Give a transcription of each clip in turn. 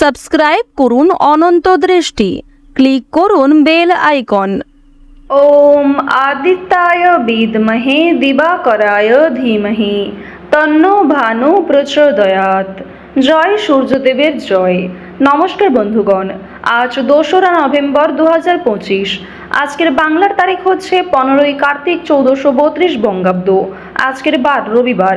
Subscribe করুন অনন্ত দৃষ্টি। Click করুন বেল আইকন। ওম আদিত্যায় বিদমহে দিবাকরায় ধীমহি। তন্ন ভানু প্রচোদয়াত জয় সূর্যদেবের জয়। নমস্কার বন্ধুগণ, আজ দোসরা নভেম্বর দু পঁচিশ। আজকের বাংলার তারিখ হচ্ছে পনেরোই কার্তিক চৌদ্দশো বত্রিশ বঙ্গাব্দ। আজকের বার রবিবার।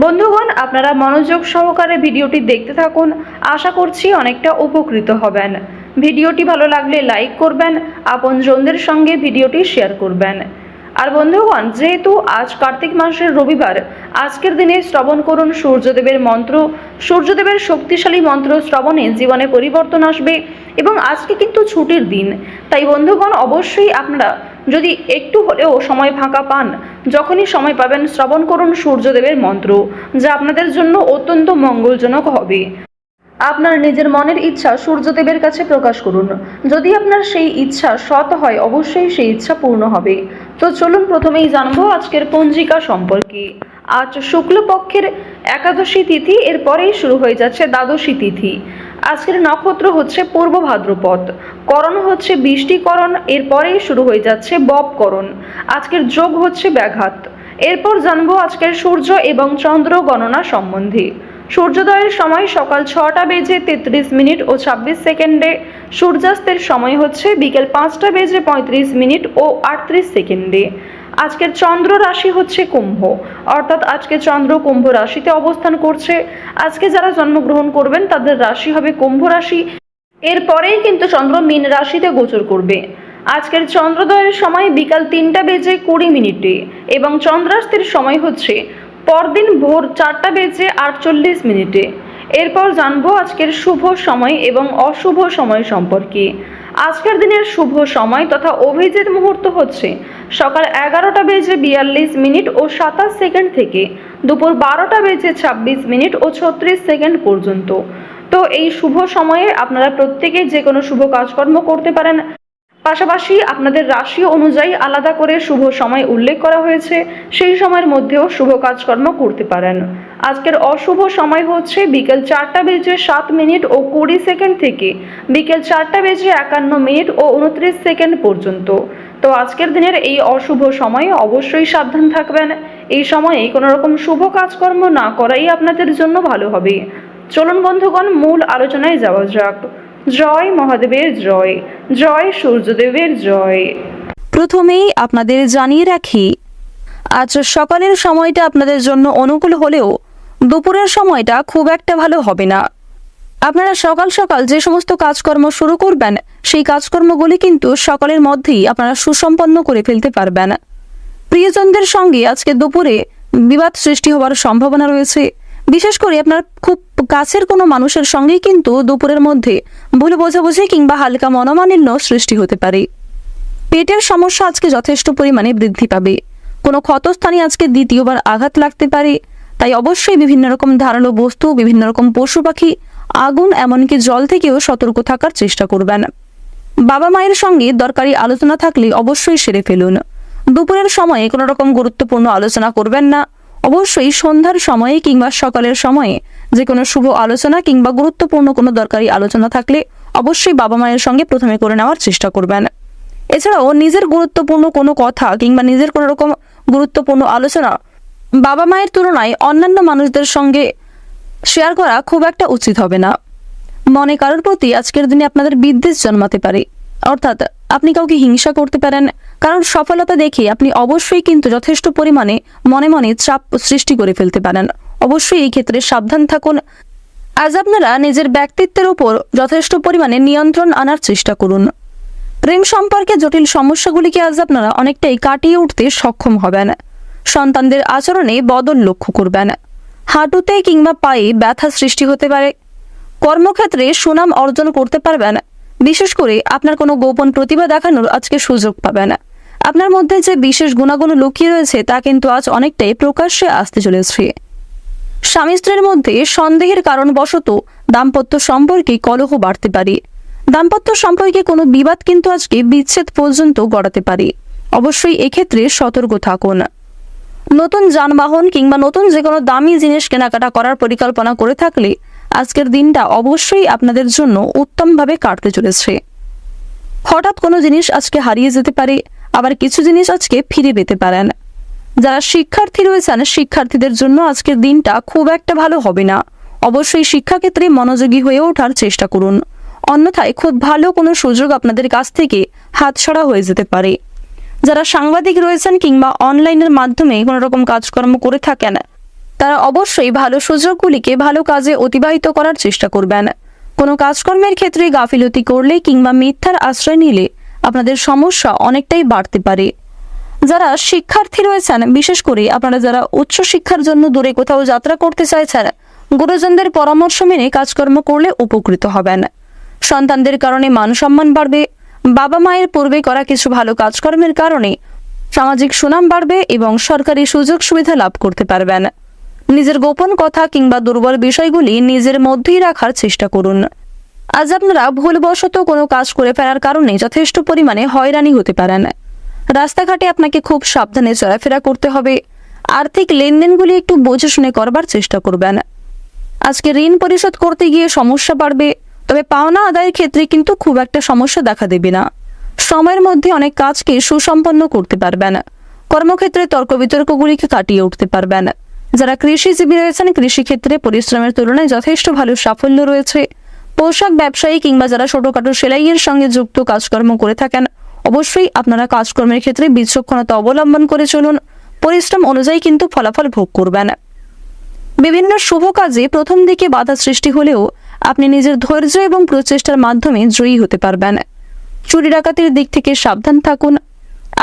বন্ধুগণ, আপনারা মনোযোগ সহকারে ভিডিওটি দেখতে থাকুন। আশা করছি অনেকটা উপকৃত হবেন। ভিডিওটি ভালো লাগলে লাইক করবেন, আপনজনদের সঙ্গে ভিডিওটি শেয়ার করবেন। আর বন্ধুগণ, যেহেতু আজ কার্তিক মাসের রবিবার, আজকের দিনে শ্রবণ করুন সূর্যদেবের মন্ত্র। সূর্যদেবের শক্তিশালী মন্ত্র শ্রবণে জীবনে পরিবর্তন আসবে এবং আজকে কিন্তু ছুটির দিন। তাই বন্ধুগণ, অবশ্যই আপনারা যদি একটু হলেও সময় ফাঁকা পান, যখনই সময় পাবেন শ্রবণ করুন সূর্যদেবের মন্ত্র, যা আপনাদের জন্য অত্যন্ত মঙ্গলজনক হবে। আপনার নিজের মনের ইচ্ছা সূর্যদেবের কাছে প্রকাশ করুন। যদি আপনার সেই ইচ্ছা সৎ হয়, অবশ্যই সেই ইচ্ছা পূর্ণ হবে। তো চলুন প্রথমেই জানব আজকের পঞ্জিকা সম্পর্কে। আজ শুক্লপক্ষের একাদশী তিথি, এরপরেই শুরু হয়ে যাচ্ছে দ্বাদশী তিথি। আজকের নক্ষত্র হচ্ছে পূর্ব ভাদ্রপদ। করণ হচ্ছে বৃষ্টিকরণ, এরপরেই শুরু হয়ে যাচ্ছে ববকরণ আজকের যোগ হচ্ছে ব্যাঘাত। এরপর জানব আজকের সূর্য এবং চন্দ্র গণনা সম্বন্ধে। সূর্যোদয়ের সময় সকাল ছটা বেজে তেত্রিশ মিনিট ও ছাব্বিশ সেকেন্ডে। সূর্যাস্তের সময় হচ্ছে বিকেল পাঁচটা বেজে পঁয়ত্রিশ মিনিট ও আটত্রিশ সেকেন্ডে। আজকের চন্দ্র রাশি হচ্ছে কুম্ভ। অর্থাৎ আজকে চন্দ্র কুম্ভ রাশিতে অবস্থান করছে। আজকে যারা জন্মগ্রহণ করবেন, তাদের রাশি হবে কুম্ভ রাশি। এরপরেই কিন্তু চন্দ্র মীন রাশিতে গোচর করবে। আজকের চন্দ্রোদয়ের সময় বিকাল তিনটা বেজে কুড়ি মিনিটে এবং চন্দ্রাস্তের সময় হচ্ছে পরদিন ভোর চারটা বেজে আটচল্লিশ মিনিটে। এরপর জানব আজকের শুভ সময় এবং অশুভ সময় সম্পর্কে। আজকের দিনের শুভ সময় তথা অভিজিৎ মুহূর্ত হচ্ছে সকাল এগারোটা বেজে বিয়াল্লিশ মিনিট ও সাতাশ সেকেন্ড থেকে দুপুর বারোটা বেজে ছাব্বিশ মিনিট ও ছত্রিশ সেকেন্ড পর্যন্ত। তো এই শুভ সময়ে আপনারা প্রত্যেকেই যে কোনো শুভ কাজকর্ম করতে পারেন। পাশাপাশি আপনাদের রাশি অনুযায়ী আলাদা করে শুভ সময় উল্লেখ করা হয়েছে। সেই সময়ের মধ্যেও শুভ কাজকর্ম করতে পারেন। আজকের অশুভ সময় হচ্ছে বিকেল চারটা বেজে সাত মিনিট ও কুড়ি সেকেন্ড থেকে বিকেল চারটা বেজে একান্ন মিনিট ও উনত্রিশ সেকেন্ড পর্যন্ত। তো আজকের দিনের এই অশুভ সময়ে অবশ্যই সাবধান থাকবেন। এই সময়ে কোনো রকম শুভ কাজকর্ম না করাই আপনাদের জন্য ভালো হবে। চলুন বন্ধুগণ, মূল আলোচনায় যাওয়া যাক। জয় মহাদেবের জয় জয় সূর্যদেবের জয়। প্রথমেই আপনাদের জানিয়ে রাখি, আজ সকালের সময়টা আপনাদের জন্য অনুকূল হলেও দুপুরের সময়টা খুব একটা ভালো হবে না। আপনারা সকাল সকাল যে সমস্ত কাজকর্ম শুরু করবেন, সেই কাজকর্মগুলি কিন্তু সকালের মধ্যেই আপনারা সুসম্পন্ন করে ফেলতে পারবেন। প্রিয়জনদের সঙ্গে আজকে দুপুরে বিবাদ সৃষ্টি হওয়ার সম্ভাবনা রয়েছে। বিশেষ করে আপনার খুব কাছের কোনো মানুষের সঙ্গেই কিন্তু দুপুরের মধ্যে ভুল বোঝাবুঝি কিংবা হালকা মনোমালিন্য সৃষ্টি হতে পারে। পেটের সমস্যা আজকে যথেষ্ট পরিমাণে বৃদ্ধি পাবে। কোনো ক্ষতস্থানে আজকে দ্বিতীয়বার আঘাত লাগতে পারে। তাই অবশ্যই বিভিন্ন রকম ধারালো বস্তু, বিভিন্ন রকম পশু পাখি, আগুন, এমনকি জল থেকেও সতর্ক থাকার চেষ্টা করবেন। বাবা মায়ের সঙ্গে দরকারি আলোচনা থাকলে অবশ্যই সেরে ফেলুন। দুপুরের সময়ে কোনো রকম গুরুত্বপূর্ণ আলোচনা করবেন না। অবশ্যই সন্ধ্যার সময়ে কিংবা সকালের সময়ে যে কোনো শুভ আলোচনা কিংবা গুরুত্বপূর্ণ কোনো দরকারি আলোচনা থাকলে অবশ্যই বাবা মায়ের সঙ্গে প্রথমে করে নেওয়ার চেষ্টা করবেন। এছাড়াও নিজের গুরুত্বপূর্ণ কোনো কথা কিংবা নিজের কোনো রকম গুরুত্বপূর্ণ আলোচনা বাবা মায়ের তুলনায় অন্যান্য মানুষদের সঙ্গে শেয়ার করা খুব একটা উচিত হবে না। মনে কারোর প্রতি আজকের দিনে আপনাদের বিদ্বেষ জন্মাতে পারে। অর্থাৎ আপনি কাউকে হিংসা করতে পারেন, কারণ সফলতা দেখে আপনি অবশ্যই কিন্তু যথেষ্ট পরিমাণে মনে মনে চাপ সৃষ্টি করে ফেলতে পারেন। অবশ্যই এই ক্ষেত্রে সাবধান থাকুন। আজ আপনারা নিজের ব্যক্তিত্বের উপর যথেষ্ট পরিমাণে নিয়ন্ত্রণ আনার চেষ্টা করুন। প্রেম সম্পর্কে জটিল সমস্যাগুলিকে আজ আপনারা অনেকটাই কাটিয়ে উঠতে সক্ষম হবেন। সন্তানদের আচরণে বদল লক্ষ্য করবেন। হাঁটুতে কিংবা পায়ে ব্যথা সৃষ্টি হতে পারে। কর্মক্ষেত্রে সুনাম অর্জন করতে পারবেন। বিশেষ করে আপনার কোনো গোপন প্রতিভা দেখানোর আজকে সুযোগ পাবে না। আপনার মধ্যে যে বিশেষ গুণাগুণ লুকিয়ে রয়েছে তা কিন্তু আজ অনেকটাই প্রকাশ্যে আসতে চলেছে। স্বামী স্ত্রীর মধ্যে সন্দেহের কারণবশত দাম্পত্য সম্পর্কে কলহ বাড়তে পারে। দাম্পত্য সম্পর্কে কোনো বিবাদ কিন্তু আজকে বিচ্ছেদ পর্যন্ত গড়াতে পারে। অবশ্যই এক্ষেত্রে সতর্ক থাকুন। নতুন যানবাহন কিংবা নতুন যে কোনো দামি জিনিস কেনাকাটা করার পরিকল্পনা করে থাকলে আজকের দিনটা অবশ্যই আপনাদের জন্য উত্তমভাবে কাটতে চলেছে। হঠাৎ কোনো জিনিস আজকে হারিয়ে যেতে পারে, আবার কিছু জিনিস আজকে ফিরে পেতে পারেন। যারা শিক্ষার্থী রয়েছেন, শিক্ষার্থীদের জন্য আজকের দিনটা খুব একটা ভালো হবে না। অবশ্যই শিক্ষাক্ষেত্রে মনোযোগী হয়ে ওঠার চেষ্টা করুন। অন্যথায় খুব ভালো কোনো সুযোগ আপনাদের কাছ থেকে হাতছাড়া হয়ে যেতে পারে। যারা সাংবাদিক রয়েছেন কিংবা অনলাইনের মাধ্যমে কোনো রকম কাজকর্ম করে থাকেন তারা অবশ্যই ভালো সুযোগগুলিকে ভালো কাজে অতিবাহিত করার চেষ্টা করবেন। কোনো কাজকর্মের ক্ষেত্রে গাফিলতি করলে কিংবা মিথ্যার আশ্রয় নিলে আপনাদের সমস্যা অনেকটাই বাড়তে পারে। যারা শিক্ষার্থী রয়েছেন, বিশেষ করে আপনারা যারা উচ্চ শিক্ষার জন্য দূরে কোথাও যাত্রা করতে চাইছেন, গুরুজনদের পরামর্শ মেনে কাজকর্ম করলে উপকৃত হবেন। সন্তানদের কারণে মান সম্মান বাড়বে, বাবা মায়ের পূর্বে করা কিছু ভালো কাজকর্মের কারণে সামাজিক সুনাম বাড়বে এবং সরকারি সুযোগ সুবিধা লাভ করতে পারবেন। নিজের গোপন কথা কিংবা দুর্বল বিষয়গুলি নিজের মধ্যেই রাখার চেষ্টা করুন। আজ আপনারা ভুলবশত কোনো কাজ করে ফেলার কারণে যথেষ্ট পরিমাণে হয়রানি হতে পারেন। রাস্তাঘাটে আপনাকে খুব সাবধানে চলাফেরা করতে হবে। আর্থিক লেনদেনগুলি একটু বুঝে শুনে করবার চেষ্টা করবেন। আজকে ঋণ পরিশোধ করতে গিয়ে সমস্যা বাড়বে, তবে পাওনা আদায়ের ক্ষেত্রে কিন্তু খুব একটা সমস্যা দেখা দেবে না। সময়ের মধ্যে অনেক কাজকে সুসম্পন্ন করতে পারবেন। কর্মক্ষেত্রে তর্ক বিতর্কগুলিকে কাটিয়ে উঠতে পারবেন। যারা কৃষিজীবী রয়েছেন, কৃষিক্ষেত্রে পরিশ্রমের তুলনায় যথেষ্ট ভালো সাফল্য রয়েছে। পোশাক ব্যবসায়ী কিংবা যারা ছোটখাটো সেলাইয়ের সঙ্গে যুক্ত কাজকর্ম করে থাকেন, অবশ্যই আপনারা কাজকর্মের ক্ষেত্রে বিচক্ষণতা অবলম্বন করে চলুন। পরিশ্রম অনুযায়ী কিন্তু ফলাফল ভোগ করবেন। বিভিন্ন শুভ কাজে প্রথম দিকে বাধা সৃষ্টি হলেও আপনি নিজের ধৈর্য এবং প্রচেষ্টার মাধ্যমে জয়ী হতে পারবেন। চুরি ডাকাতির দিক থেকে সাবধান থাকুন।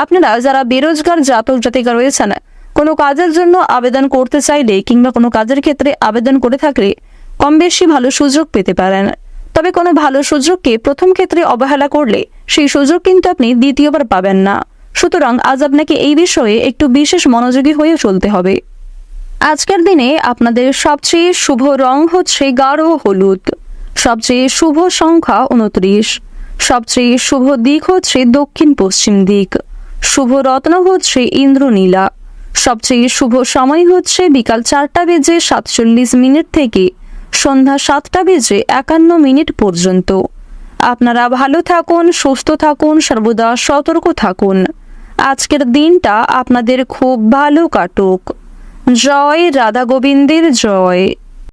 আপনারা যারা বেরোজগার জাতক জাতিকা রয়েছেন কোনো কাজের জন্য আবেদন করতে চাইলে কিংবা কোনো কাজের ক্ষেত্রে আবেদন করে থাকলে কম বেশি ভালো সুযোগ পেতে পারেন। তবে কোনো ভালো সুযোগকে প্রথম ক্ষেত্রে অবহেলা করলে সেই সুযোগ কিন্তু আপনি দ্বিতীয়বার পাবেন না। সুতরাং আজ আপনাকে এই বিষয়ে একটু বিশেষ মনোযোগী হয়ে চলতে হবে। আজকের দিনে আপনাদের সবচেয়ে শুভ রং হচ্ছে গাঢ় হলুদ। সবচেয়ে শুভ সংখ্যা উনত্রিশ। সবচেয়ে শুভ দিক হচ্ছে দক্ষিণ পশ্চিম দিক। শুভ রত্ন হচ্ছে ইন্দ্রনীলা। সবচেয়ে শুভ সময় হচ্ছে বিকাল চারটা বেজে সাতচল্লিশ মিনিট থেকে সন্ধ্যা সাতটা বেজে একান্ন মিনিট পর্যন্ত। আপনারা ভালো থাকুন, সুস্থ থাকুন, সর্বদা সতর্ক থাকুন। আজকের দিনটা আপনাদের খুব ভালো কাটুক। জয় রাধা গোবিন্দের, জয়।